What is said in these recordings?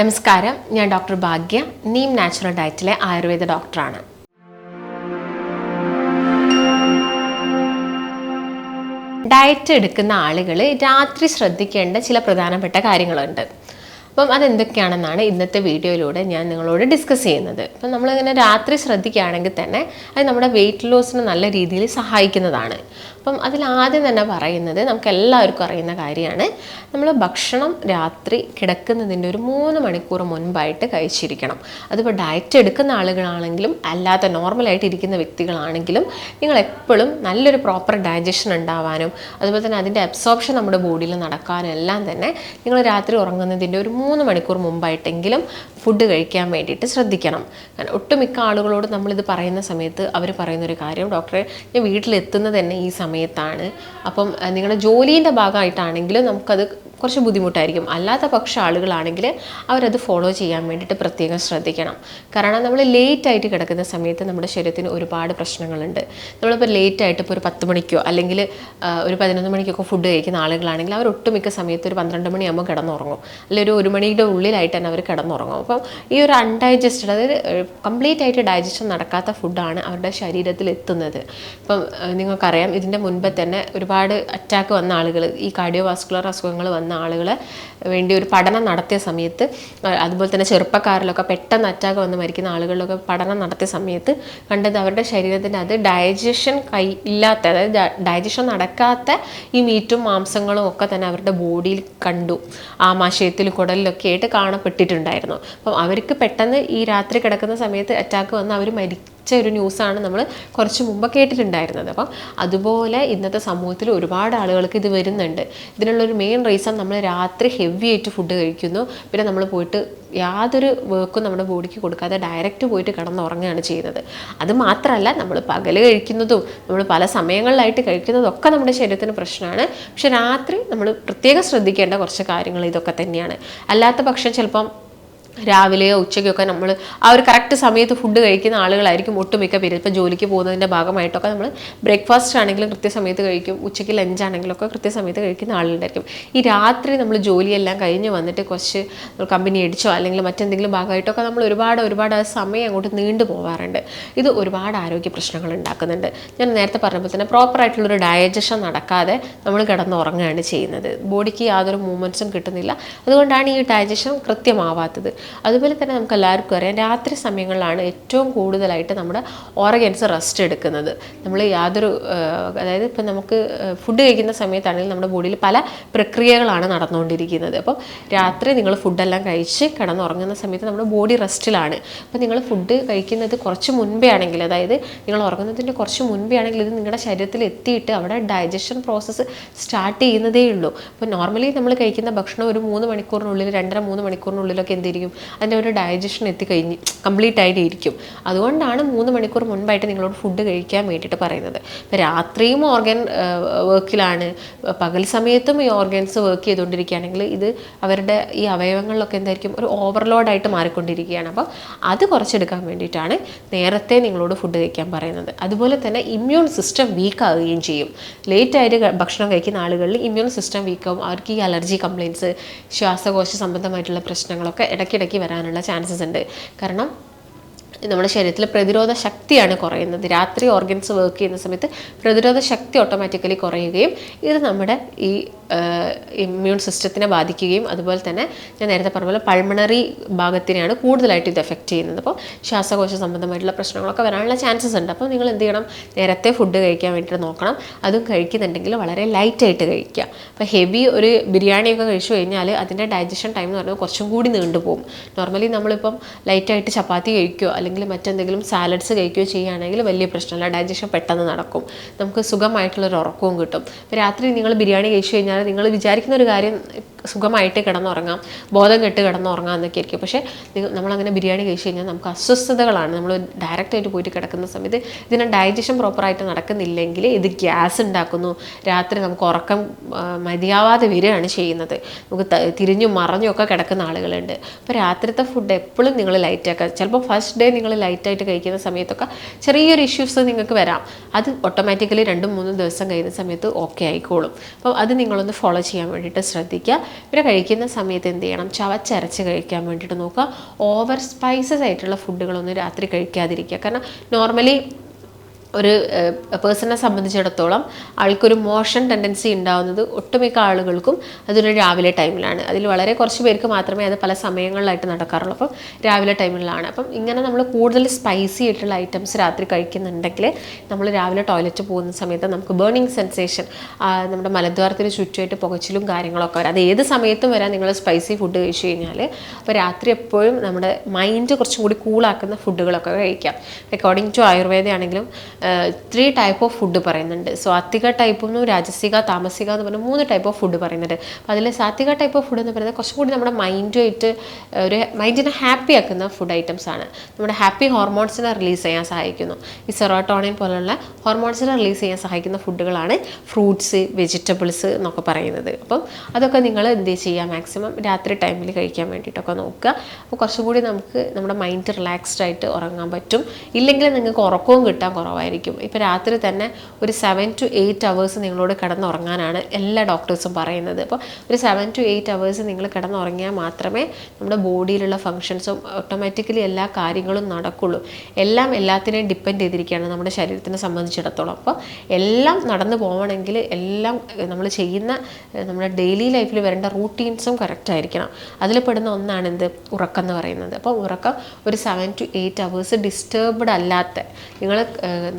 നമസ്കാരം ഞാൻ ഡോക്ടർ ഭാഗ്യ നീം നാച്ചുറൽ ഡയറ്റിലെ ആയുർവേദ ഡോക്ടറാണ്. ഡയറ്റ് എടുക്കുന്ന ആളുകൾ രാത്രി ശ്രദ്ധിക്കേണ്ട ചില പ്രധാനപ്പെട്ട കാര്യങ്ങളുണ്ട്. അപ്പം അതെന്തൊക്കെയാണെന്നാണ് ഇന്നത്തെ വീഡിയോയിലൂടെ ഞാൻ നിങ്ങളോട് ഡിസ്കസ് ചെയ്യുന്നത്. അപ്പം നമ്മളിങ്ങനെ രാത്രി ശ്രദ്ധിക്കുകയാണെങ്കിൽ തന്നെ അത് നമ്മുടെ വെയിറ്റ് ലോസിന് നല്ല രീതിയിൽ സഹായിക്കുന്നതാണ്. അപ്പം അതിൽ ആദ്യം തന്നെ പറയുന്നത് നമുക്ക് എല്ലാവർക്കും അറിയുന്ന കാര്യമാണ്. നമ്മൾ ഭക്ഷണം രാത്രി കിടക്കുന്നതിന്റെ ഒരു മൂന്ന് മണിക്കൂർ മുൻപായിട്ട് കഴിച്ചിരിക്കണം. അതിപ്പോൾ ഡയറ്റ് എടുക്കുന്ന ആളുകളാണെങ്കിലും അല്ലാത്ത നോർമലായിട്ട് ഇരിക്കുന്ന വ്യക്തികളാണെങ്കിലും നിങ്ങൾ എപ്പോഴും നല്ലൊരു പ്രോപ്പർ ഡൈജഷൻ ഉണ്ടാവാനും അതുപോലെ തന്നെ അതിന്റെ അബ്സോർപ്ഷൻ നമ്മുടെ ബോഡിയിൽ നടക്കാനും എല്ലാം തന്നെ നിങ്ങൾ രാത്രി ഉറങ്ങുന്നതിന്റെ ഒരു മൂന്ന് മണിക്കൂർ മുമ്പായിട്ടെങ്കിലും ഫുഡ് കഴിക്കാൻ വേണ്ടിയിട്ട് ശ്രദ്ധിക്കണം. കാരണം ഒട്ടുമിക്ക ആളുകളോട് നമ്മളിത് പറയുന്ന സമയത്ത് അവർ പറയുന്നൊരു കാര്യം ഡോക്ടറെ ഞാൻ വീട്ടിലെത്തുന്നത് തന്നെ ഈ സമയത്താണ്. അപ്പം നിങ്ങളുടെ ജോലീന്റെ ഭാഗമായിട്ടാണെങ്കിലും നമുക്കത് കുറച്ച് ബുദ്ധിമുട്ടായിരിക്കും. അല്ലാത്ത പക്ഷ ആളുകളാണെങ്കിൽ അവരത് ഫോളോ ചെയ്യാൻ വേണ്ടിയിട്ട് പ്രത്യേകം ശ്രദ്ധിക്കണം. കാരണം നമ്മൾ ലേറ്റ് ആയിട്ട് കിടക്കുന്ന സമയത്ത് നമ്മുടെ ശരീരത്തിന് ഒരുപാട് പ്രശ്നങ്ങളുണ്ട്. നമ്മളിപ്പോൾ ലേറ്റ് ആയിട്ട് ഇപ്പോൾ ഒരു പത്ത് മണിക്കോ അല്ലെങ്കിൽ ഒരു പതിനൊന്ന് മണിക്കൊക്കെ ഫുഡ് കഴിക്കുന്ന ആളുകളാണെങ്കിൽ അവർ ഒട്ടുമിക്ക സമയത്ത് ഒരു പന്ത്രണ്ട് മണിയാകുമ്പോൾ കിടന്നുറങ്ങും. അല്ലെങ്കിൽ ഒരു ഒരു മണിയുടെ ഉള്ളിലായിട്ട് തന്നെ അവർ കിടന്നുറങ്ങും. അപ്പം ഈ ഒരു അൺഡൈജസ്റ്റഡ് അതായത് കംപ്ലീറ്റ് ആയിട്ട് ഡൈജഷൻ നടക്കാത്ത ഫുഡാണ് അവരുടെ ശരീരത്തിൽ എത്തുന്നത്. ഇപ്പം നിങ്ങൾക്കറിയാം ഇതിന്റെ മുൻപ് തന്നെ ഒരുപാട് അറ്റാക്ക് വന്ന ആളുകൾ ഈ കാർഡിയോ വാസ്കുലർ അസുഖങ്ങൾ വന്ന ആളുകളെ വേണ്ടി ഒരു പഠനം നടത്തിയ സമയത്ത് അതുപോലെ തന്നെ ചെറുപ്പക്കാരിലൊക്കെ പെട്ടെന്ന് അറ്റാക്ക് വന്ന് മരിക്കുന്ന ആളുകളിലൊക്കെ പഠനം നടത്തിയ സമയത്ത് കണ്ടത് അവരുടെ ശരീരത്തിന്റെ അത് ഡൈജഷൻ കൈ ഇല്ലാത്ത അതായത് ഡൈജഷൻ നടക്കാത്ത ഈ മീറ്റും മാംസങ്ങളും ഒക്കെ തന്നെ അവരുടെ ബോഡിയിൽ കണ്ടു. ആമാശയത്തിൽ കുടലിലൊക്കെ ആയിട്ട് കാണപ്പെട്ടിട്ടുണ്ടായിരുന്നു. അപ്പം അവർക്ക് പെട്ടെന്ന് ഈ രാത്രി കിടക്കുന്ന സമയത്ത് അറ്റാക്ക് വന്ന് അവർ മരിച്ച ഒരു ന്യൂസാണ് നമ്മൾ കുറച്ച് മുമ്പ് കേട്ടിട്ടുണ്ടായിരുന്നത്. അപ്പം അതുപോലെ ഇന്നത്തെ സമൂഹത്തിൽ ഒരുപാട് ആളുകൾക്ക് ഇത് വരുന്നുണ്ട്. ഇതിനുള്ളൊരു മെയിൻ റീസൺ നമ്മൾ രാത്രി ഹെവി ആയിട്ട് ഫുഡ് കഴിക്കുന്നു. പിന്നെ നമ്മൾ പോയിട്ട് യാതൊരു വർക്കും നമ്മുടെ ബോഡിക്ക് കൊടുക്കാതെ ഡയറക്റ്റ് പോയിട്ട് കിടന്നുറങ്ങുകയാണ് ചെയ്യുന്നത്. അത് മാത്രമല്ല നമ്മൾ പകൽ കഴിക്കുന്നതും നമ്മൾ പല സമയങ്ങളിലായിട്ട് കഴിക്കുന്നതൊക്കെ നമ്മുടെ ശരീരത്തിന് പ്രശ്നമാണ്. പക്ഷെ രാത്രി നമ്മൾ പ്രത്യേകം ശ്രദ്ധിക്കേണ്ട കുറച്ച് കാര്യങ്ങൾ ഇതൊക്കെ തന്നെയാണ്. അല്ലാത്ത പക്ഷം ചിലപ്പം രാവിലെയോ ഉച്ചയ്ക്കൊക്കെ നമ്മൾ ആ ഒരു കറക്റ്റ് സമയത്ത് ഫുഡ് കഴിക്കുന്ന ആളുകളായിരിക്കും ഒട്ടുമിക്ക പേര്. ഇപ്പോൾ ജോലിക്ക് പോകുന്നതിന്റെ ഭാഗമായിട്ടൊക്കെ നമ്മൾ ബ്രേക്ക്ഫാസ്റ്റ് ആണെങ്കിലും കൃത്യസമയത്ത് കഴിക്കും. ഉച്ചയ്ക്ക് ലഞ്ച് ആണെങ്കിലും ഒക്കെ കൃത്യസമയത്ത് കഴിക്കുന്ന ആളുണ്ടായിരിക്കും ഈ രാത്രി നമ്മൾ ജോലിയെല്ലാം കഴിഞ്ഞ് വന്നിട്ട് കുറച്ച് കമ്പനി അടിച്ചോ അല്ലെങ്കിൽ മറ്റെന്തെങ്കിലും ഭാഗമായിട്ടൊക്കെ നമ്മൾ ഒരുപാട് ഒരുപാട് ആ സമയം അങ്ങോട്ട് നീണ്ടു പോകാറുണ്ട് ഇത് ഒരുപാട് ആരോഗ്യ പ്രശ്നങ്ങൾ ഉണ്ടാക്കുന്നുണ്ട്. ഞാൻ നേരത്തെ പറഞ്ഞപ്പോൾ തന്നെ പ്രോപ്പറായിട്ടുള്ളൊരു ഡയജഷൻ നടക്കാതെ നമ്മൾ കിടന്നുറങ്ങുകയാണ് ചെയ്യുന്നത്. ബോഡിക്ക് യാതൊരു മൂവ്മെന്റ്സും കിട്ടുന്നില്ല. അതുകൊണ്ടാണ് ഈ ഡയജഷൻ കൃത്യമാവാത്തത്. അതുപോലെ തന്നെ നമുക്ക് എല്ലാവർക്കും അറിയാം രാത്രി സമയങ്ങളിലാണ് ഏറ്റവും കൂടുതലായിട്ട് നമ്മുടെ ഓർഗൻസ് റെസ്റ്റ് എടുക്കുന്നത്. നമ്മൾ യാതൊരു അതായത് ഇപ്പം നമുക്ക് ഫുഡ് കഴിക്കുന്ന സമയത്താണെങ്കിൽ നമ്മുടെ ബോഡിയിൽ പല പ്രക്രിയകളാണ് നടന്നുകൊണ്ടിരിക്കുന്നത്. അപ്പം രാത്രി നിങ്ങൾ ഫുഡെല്ലാം കഴിച്ച് കിടന്നുറങ്ങുന്ന സമയത്ത് നമ്മുടെ ബോഡി റെസ്റ്റിലാണ്. അപ്പം നിങ്ങൾ ഫുഡ് കഴിക്കുന്നത് കുറച്ച് മുൻപേ ആണെങ്കിൽ അതായത് നിങ്ങൾ ഉറങ്ങുന്നതിന്റെ കുറച്ച് മുൻപേ ആണെങ്കിൽ ഇത് നിങ്ങളുടെ ശരീരത്തിൽ എത്തിയിട്ട് അവിടെ ഡൈജഷൻ പ്രോസസ്സ് സ്റ്റാർട്ട് ചെയ്യുന്നതേ ഉള്ളൂ. അപ്പോൾ നോർമലി നമ്മൾ കഴിക്കുന്ന ഭക്ഷണം ഒരു മൂന്ന് മണിക്കൂറിനുള്ളിൽ രണ്ടര മൂന്ന് മണിക്കൂറിനുള്ളിലൊക്കെ എന്തിരിക്കും അതിന്റെ ഒരു ഡൈജഷൻ എത്തിക്കഴിഞ്ഞ് കംപ്ലീറ്റ് ആയിട്ട് ഇരിക്കും അതുകൊണ്ടാണ് മൂന്ന് മണിക്കൂർ മുൻപായിട്ട് നിങ്ങളോട് ഫുഡ് കഴിക്കാൻ വേണ്ടിയിട്ട് പറയുന്നത്. ഇപ്പോൾ രാത്രിയും ഓർഗൻ വർക്കിലാണ് പകൽ സമയത്തും ഈ ഓർഗൻസ് വർക്ക് ചെയ്തുകൊണ്ടിരിക്കുകയാണെങ്കിൽ ഇത് അവരുടെ ഈ അവയവങ്ങളിലൊക്കെ എന്തായിരിക്കും ഒരു ഓവർലോഡായിട്ട് മാറിക്കൊണ്ടിരിക്കുകയാണ്. അപ്പോൾ അത് കുറച്ചെടുക്കാൻ വേണ്ടിയിട്ടാണ് നേരത്തെ നിങ്ങളോട് ഫുഡ് കഴിക്കാൻ പറയുന്നത്. അതുപോലെ തന്നെ ഇമ്മ്യൂൺ സിസ്റ്റം വീക്ക് ആവുകയും ചെയ്യും. ലേറ്റായിട്ട് ഭക്ഷണം കഴിക്കുന്ന ആളുകളിൽ ഇമ്മ്യൂൺ സിസ്റ്റം വീക്കാവും അവർക്ക് ഈ അലർജി കംപ്ലയിൻസ് ശ്വാസകോശ സംബന്ധമായിട്ടുള്ള പ്രശ്നങ്ങളൊക്കെ ഇടയ്ക്കിടയ്ക്ക് വരാനുള്ള ചാൻസസ് ഉണ്ട്. കാരണം നമ്മുടെ ശരീരത്തിൽ പ്രതിരോധ ശക്തിയാണ് കുറയുന്നത്. രാത്രി ഓർഗൻസ് വർക്ക് ചെയ്യുന്ന സമയത്ത് പ്രതിരോധ ശക്തി ഓട്ടോമാറ്റിക്കലി കുറയുകയും ഇത് നമ്മുടെ ഈ ഇമ്മ്യൂൺ സിസ്റ്റത്തിനെ ബാധിക്കുകയും അതുപോലെ തന്നെ ഞാൻ നേരത്തെ പറഞ്ഞ പോലെ പൾമണറി ഭാഗത്തിനെയാണ് കൂടുതലായിട്ട് ഇത് എഫക്റ്റ് ചെയ്യുന്നത്. അപ്പോൾ ശ്വാസകോശ സംബന്ധമായിട്ടുള്ള പ്രശ്നങ്ങളൊക്കെ വരാനുള്ള ചാൻസസ് ഉണ്ട്. അപ്പോൾ നിങ്ങൾ എന്ത് ചെയ്യണം? നേരത്തെ ഫുഡ് കഴിക്കാൻ വേണ്ടിയിട്ട് നോക്കണം. അതും കഴിക്കുന്നുണ്ടെങ്കിൽ വളരെ ലൈറ്റായിട്ട് കഴിക്കുക. അപ്പോൾ ഹെവി ഒരു ബിരിയാണിയൊക്കെ കഴിച്ചു കഴിഞ്ഞാൽ അതിന്റെ ഡൈജഷൻ ടൈം എന്ന് പറയുന്നത് കുറച്ചും കൂടി നീണ്ടുപോകും നോർമലി നമ്മളിപ്പം ലൈറ്റായിട്ട് ചപ്പാത്തി കഴിക്കുകയോ അല്ലെങ്കിൽ മറ്റെന്തെങ്കിലും സാലഡ്സ് കഴിക്കുകയോ ചെയ്യുകയാണെങ്കിൽ വലിയ പ്രശ്നമില്ല. ഡൈജഷൻ പെട്ടെന്ന് നടക്കും. നമുക്ക് സുഖമായിട്ടുള്ളൊരു ഉറക്കവും കിട്ടും. രാത്രി നിങ്ങൾ ബിരിയാണി കഴിച്ചു കഴിഞ്ഞാൽ നിങ്ങൾ വിചാരിക്കുന്ന ഒരു കാര്യം സുഖമായിട്ട് കിടന്നുറങ്ങാം ബോധം കെട്ട് കിടന്നുറങ്ങാം എന്നൊക്കെ ആയിരിക്കും. പക്ഷേ നമ്മളങ്ങനെ ബിരിയാണി കഴിച്ചു കഴിഞ്ഞാൽ നമുക്ക് അസ്വസ്ഥതകളാണ്. നമ്മൾ ഡയറക്റ്റായിട്ട് പോയിട്ട് കിടക്കുന്ന സമയത്ത് ഇതിന് ഡൈജഷൻ പ്രോപ്പറായിട്ട് നടക്കുന്നില്ലെങ്കിൽ ഇത് ഗ്യാസ് ഉണ്ടാക്കുന്നു. രാത്രി നമുക്ക് ഉറക്കം മതിയാവാതെ വരികയാണ് ചെയ്യുന്നത്. നമുക്ക് തിരിഞ്ഞു തിരിഞ്ഞും മറഞ്ഞും ഒക്കെ കിടക്കുന്ന ആളുകളുണ്ട്. അപ്പോൾ രാത്രിത്തെ ഫുഡ് എപ്പോഴും നിങ്ങൾ ലൈറ്റാക്കുക ചിലപ്പോൾ ഫസ്റ്റ് ഡേ നിങ്ങൾ ലൈറ്റായിട്ട് കഴിക്കുന്ന സമയത്തൊക്കെ ചെറിയൊരു ഇഷ്യൂസ് നിങ്ങൾക്ക് വരാം. അത് ഓട്ടോമാറ്റിക്കലി രണ്ടും മൂന്നും ദിവസം കഴിയുന്ന സമയത്ത് ഓക്കെ ആയിക്കോളും. അപ്പോൾ അത് നിങ്ങളൊന്ന് ഒന്ന് ഫോളോ ചെയ്യാൻ വേണ്ടിയിട്ട് ശ്രദ്ധിക്കുക. പിന്നെ കഴിക്കുന്ന സമയത്ത് എന്ത് ചെയ്യണം? ചവച്ചരച്ച് കഴിക്കാൻ വേണ്ടിയിട്ട് നോക്കുക. ഓവർ സ്പൈസസ് ആയിട്ടുള്ള ഫുഡുകളൊന്നും രാത്രി കഴിക്കാതിരിക്കുക. കാരണം നോർമലി ഒരു പേഴ്സണെ സംബന്ധിച്ചിടത്തോളം ആൾക്കൊരു മോഷൻ ടെൻഡൻസി ഉണ്ടാവുന്നത് ഒട്ടുമിക്ക ആളുകൾക്കും അതൊരു രാവിലെ ടൈമിലാണ് അതിൽ വളരെ കുറച്ച് പേർക്ക് മാത്രമേ അത് പല സമയങ്ങളിലായിട്ട് നടക്കാറുള്ളൂ. അപ്പം രാവിലെ ടൈമിലാണ് അപ്പം ഇങ്ങനെ നമ്മൾ കൂടുതൽ സ്പൈസി ആയിട്ടുള്ള ഐറ്റംസ് രാത്രി കഴിക്കുന്നുണ്ടെങ്കിൽ നമ്മൾ രാവിലെ ടോയ്ലറ്റ് പോകുന്ന സമയത്ത് നമുക്ക് ബേണിംഗ് സെൻസേഷൻ നമ്മുടെ മലദ്വാരത്തിന് ചുറ്റുമായിട്ട് പുകച്ചിലും കാര്യങ്ങളൊക്കെ വരാം. അത് ഏത് സമയത്തും വരാൻ നിങ്ങൾ സ്പൈസി ഫുഡ് കഴിച്ചു കഴിഞ്ഞാൽ അപ്പോൾ രാത്രി എപ്പോഴും നമ്മുടെ മൈൻഡ് കുറച്ചും കൂടി കൂളാക്കുന്ന ഫുഡുകളൊക്കെ കഴിക്കാം. അക്കോർഡിംഗ് ടു ആയുർവേദ ആണെങ്കിലും ത്രീ ടൈപ്പ് ഓഫ് ഫുഡ് പറയുന്നുണ്ട്. സ്വാത്തിക ടൈപ്പ് എന്നും രാജസിക താമസിക എന്ന് പറഞ്ഞ മൂന്ന് ടൈപ്പ് ഓഫ് ഫുഡ് പറയുന്നുണ്ട്. അപ്പോൾ അതിൽ സാത്വിക ടൈപ്പ് ഓഫ് ഫുഡ് എന്ന് പറയുന്നത് കുറച്ചും കൂടി നമ്മുടെ മൈൻഡുമായിട്ട് ഒരു മൈൻഡിനെ ഹാപ്പി ആക്കുന്ന ഫുഡ് ഐറ്റംസ് ആണ്. നമ്മുടെ ഹാപ്പി ഹോർമോൺസിനെ റിലീസ് ചെയ്യാൻ സഹായിക്കുന്നു. ഈ സെറോട്ടോണിൻ പോലുള്ള ഹോർമോൺസിനെ റിലീസ് ചെയ്യാൻ സഹായിക്കുന്ന ഫുഡുകളാണ് ഫ്രൂട്ട്സ് വെജിറ്റബിൾസ് എന്നൊക്കെ പറയുന്നത്. അപ്പം അതൊക്കെ നിങ്ങൾ എന്ത് ചെയ്യുക മാക്സിമം രാത്രി ടൈമിൽ കഴിക്കാൻ വേണ്ടിയിട്ടൊക്കെ നോക്കുക. അപ്പോൾ കുറച്ചും കൂടി നമുക്ക് നമ്മുടെ മൈൻഡ് റിലാക്സ്ഡ് ആയിട്ട് ഉറങ്ങാൻ പറ്റും. ഇല്ലെങ്കിൽ നിങ്ങൾക്ക് ഉറക്കവും കിട്ടാൻ കുറവായിരിക്കും ഇപ്പോൾ രാത്രി തന്നെ ഒരു സെവൻ ടു എയ്റ്റ് അവേഴ്സ് നിങ്ങളോട് കിടന്നുറങ്ങാനാണ് എല്ലാ ഡോക്ടേഴ്സും പറയുന്നത്. അപ്പോൾ ഒരു സെവൻ ടു എയ്റ്റ് അവേഴ്സ് നിങ്ങൾ കിടന്നുറങ്ങിയാൽ മാത്രമേ നമ്മുടെ ബോഡിയിലുള്ള ഫങ്ഷൻസും ഓട്ടോമാറ്റിക്കലി എല്ലാ കാര്യങ്ങളും നടക്കുള്ളൂ. എല്ലാം എല്ലാത്തിനെയും ഡിപ്പെൻഡ് ചെയ്തിരിക്കുകയാണ് നമ്മുടെ ശരീരത്തിനെ സംബന്ധിച്ചിടത്തോളം. അപ്പോൾ എല്ലാം നടന്നു പോകണമെങ്കിൽ എല്ലാം നമ്മൾ ചെയ്യുന്ന നമ്മുടെ ഡെയിലി ലൈഫിൽ വരേണ്ട റൂട്ടീൻസും കറക്റ്റ് ആയിരിക്കണം. അതിൽ പെടുന്ന ഒന്നാണ് എന്ത്? ഉറക്കം എന്ന് പറയുന്നത്. അപ്പോൾ ഉറക്കം ഒരു seven to eight hours disturbed അല്ലാത്ത നിങ്ങൾ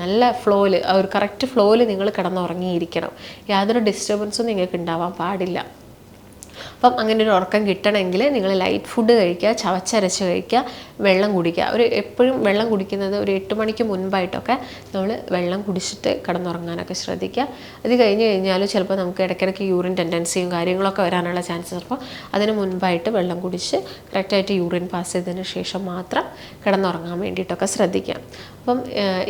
നല്ല ഫ്ലോയിൽ ഒരു കറക്റ്റ് ഫ്ലോയിൽ നിങ്ങൾ കിടന്നുറങ്ങിയിരിക്കണം. യാതൊരു ഡിസ്റ്റർബൻസും നിങ്ങൾക്ക് ഉണ്ടാവാൻ പാടില്ല. അപ്പം അങ്ങനെ ഒരു ഉറക്കം കിട്ടണമെങ്കിൽ നിങ്ങൾ ലൈറ്റ് ഫുഡ് കഴിക്കുക ചവച്ചരച്ച് കഴിക്കുക വെള്ളം കുടിക്കുക. ഒരു എപ്പോഴും വെള്ളം കുടിക്കുന്നത് ഒരു എട്ട് മണിക്ക് മുൻപായിട്ടൊക്കെ നമ്മൾ വെള്ളം കുടിച്ചിട്ട് കിടന്നുറങ്ങാനൊക്കെ ശ്രദ്ധിക്കുക. അത് കഴിഞ്ഞ് കഴിഞ്ഞാൽ ചിലപ്പോൾ നമുക്ക് ഇടയ്ക്കിടയ്ക്ക് യൂറിൻ ടെൻഡൻസിയും കാര്യങ്ങളൊക്കെ വരാനുള്ള ചാൻസസ് അപ്പോൾ അതിന് മുൻപായിട്ട് വെള്ളം കുടിച്ച് കറക്റ്റായിട്ട് യൂറിൻ പാസ് ചെയ്തതിന് ശേഷം മാത്രം കിടന്നുറങ്ങാൻ വേണ്ടിയിട്ടൊക്കെ ശ്രദ്ധിക്കാം അപ്പം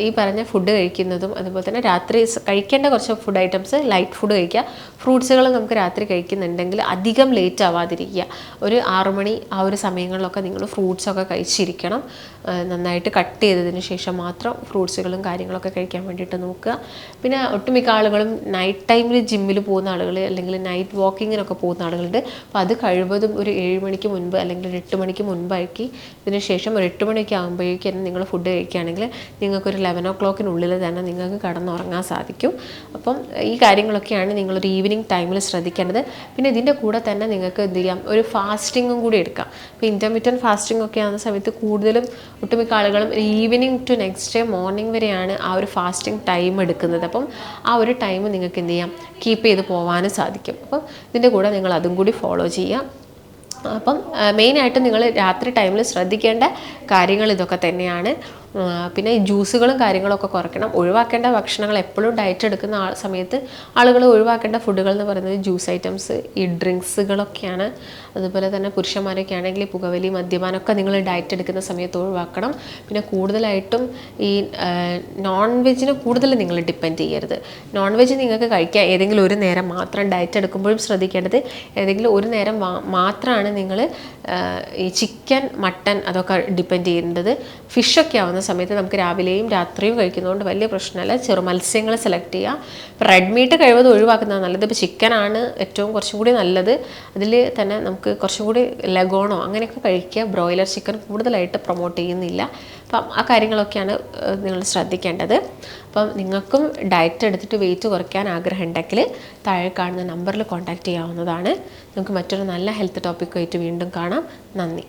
ഈ പറഞ്ഞ ഫുഡ് കഴിക്കുന്നതും അതുപോലെ തന്നെ രാത്രി കഴിക്കേണ്ട കുറച്ച് ഫുഡ് ഐറ്റംസ് ലൈറ്റ് ഫുഡ് കഴിക്കുക. ഫ്രൂട്ട്സുകൾ നമുക്ക് രാത്രി കഴിക്കുന്നുണ്ടെങ്കിൽ അധികം ലേറ്റ് ആവാതിരിക്കുക. ഒരു ആറുമണി ആ ഒരു സമയങ്ങളിലൊക്കെ നിങ്ങൾ ഫ്രൂട്ട്സൊക്കെ കഴിച്ചിരിക്കണം. നന്നായിട്ട് കട്ട് ചെയ്തതിന് ശേഷം മാത്രം ഫ്രൂട്ട്സുകളും കാര്യങ്ങളൊക്കെ കഴിക്കാൻ വേണ്ടിയിട്ട് നോക്കുക. പിന്നെ ഒട്ടുമിക്ക ആളുകളും നൈറ്റ് ടൈമിൽ ജിമ്മിൽ പോകുന്ന ആളുകൾ അല്ലെങ്കിൽ നൈറ്റ് വാക്കിങ്ങിനൊക്കെ പോകുന്ന ആളുകളുണ്ട്. അപ്പോൾ അത് കഴിവതും ഒരു ഏഴ് മണിക്ക് മുൻപ് അല്ലെങ്കിൽ ഒരു എട്ട് മണിക്ക് മുൻപാക്കി ഇതിന് ശേഷം ഒരു എട്ട് മണിയൊക്കെ ആകുമ്പോഴേക്കും തന്നെ നിങ്ങൾ ഫുഡ് കഴിക്കുകയാണെങ്കിൽ നിങ്ങൾക്കൊരു ലെവൻ ഓ ക്ലോക്കിനുള്ളിൽ തന്നെ നിങ്ങൾക്ക് കടന്നുറങ്ങാൻ സാധിക്കും. അപ്പം ഈ കാര്യങ്ങളൊക്കെയാണ് നിങ്ങളൊരു ഈവനിങ് ടൈമിൽ ശ്രദ്ധിക്കേണ്ടത്. പിന്നെ ഇതിന്റെ കൂടെ തന്നെ നിങ്ങൾക്ക് എന്ത് ചെയ്യാം? ഒരു ഫാസ്റ്റിങ്ങും കൂടി എടുക്കാം. ഇപ്പോൾ ഇന്റർമീഡിയറ്റ് ഫാസ്റ്റിംഗ് ഒക്കെ ആകുന്ന സമയത്ത് കൂടുതലും ഒട്ടുമിക്ക ആളുകളും evening to next day morning വരെയാണ് ആ ഒരു ഫാസ്റ്റിംഗ് ടൈം എടുക്കുന്നത്. അപ്പം ആ ഒരു ടൈം നിങ്ങൾക്ക് എന്ത് ചെയ്യാം? കീപ്പ് ചെയ്ത് പോകാനും സാധിക്കും. അപ്പം ഇതിന്റെ കൂടെ നിങ്ങൾ അതും കൂടി ഫോളോ ചെയ്യാം അപ്പം മെയിനായിട്ട് നിങ്ങൾ രാത്രി ടൈമിൽ ശ്രദ്ധിക്കേണ്ട കാര്യങ്ങൾ ഇതൊക്കെ തന്നെയാണ്. പിന്നെ ജ്യൂസുകളും കാര്യങ്ങളൊക്കെ കുറയ്ക്കണം. ഒഴിവാക്കേണ്ട ഭക്ഷണങ്ങൾ എപ്പോഴും ഡയറ്റ് എടുക്കുന്ന ആ സമയത്ത് ആളുകൾ ഒഴിവാക്കേണ്ട ഫുഡുകൾ എന്ന് പറയുന്നത് ജ്യൂസ് ഐറ്റംസ് ഈ ഡ്രിങ്ക്സുകളൊക്കെയാണ് അതുപോലെ തന്നെ പുരുഷന്മാരൊക്കെ ആണെങ്കിൽ പുകവലി മദ്യപാനമൊക്കെ നിങ്ങൾ ഡയറ്റ് എടുക്കുന്ന സമയത്ത് ഒഴിവാക്കണം. പിന്നെ കൂടുതലായിട്ടും ഈ നോൺ വെജിനെ കൂടുതൽ നിങ്ങൾ ഡിപ്പെൻഡ് ചെയ്യരുത്. നോൺ വെജ് നിങ്ങൾക്ക് കഴിക്കാം ഏതെങ്കിലും ഒരു നേരം മാത്രം ഡയറ്റ് എടുക്കുമ്പോഴും ശ്രദ്ധിക്കേണ്ടത് ഏതെങ്കിലും ഒരു നേരം മാത്രമാണ് നിങ്ങൾ ഈ ചിക്കൻ മട്ടൻ അതൊക്കെ ഡിപ്പെൻഡ് ചെയ്യേണ്ടത്. ഫിഷൊക്കെ ആവുന്ന സമയത്ത് നമുക്ക് രാവിലെയും രാത്രിയും കഴിക്കുന്നതുകൊണ്ട് വലിയ പ്രശ്നമല്ല. ചെറു മത്സ്യങ്ങൾ സെലക്ട് ചെയ്യുക. റെഡ് മീറ്റ് കഴിവത് ഒഴിവാക്കുന്നതാണ് നല്ലത്. ഇപ്പോൾ ചിക്കനാണ് ഏറ്റവും കുറച്ചും കൂടി നല്ലത്. അതിൽ തന്നെ നമുക്ക് കുറച്ചും കൂടി ലഗോണോ അങ്ങനെയൊക്കെ കഴിക്കുക. ബ്രോയിലർ ചിക്കൻ കൂടുതലായിട്ട് പ്രൊമോട്ട് ചെയ്യുന്നില്ല. അപ്പം ആ കാര്യങ്ങളൊക്കെയാണ് നിങ്ങൾ ശ്രദ്ധിക്കേണ്ടത്. അപ്പം നിങ്ങൾക്കും ഡയറ്റ് എടുത്തിട്ട് വെയിറ്റ് കുറയ്ക്കാൻ ആഗ്രഹം ഉണ്ടെങ്കിൽ താഴെ കാണുന്ന നമ്പറിൽ കോൺടാക്റ്റ് ചെയ്യാവുന്നതാണ്. നമുക്ക് മറ്റൊരു നല്ല ഹെൽത്ത് ടോപ്പിക്കായിട്ട് വീണ്ടും കാണാം. നന്ദി.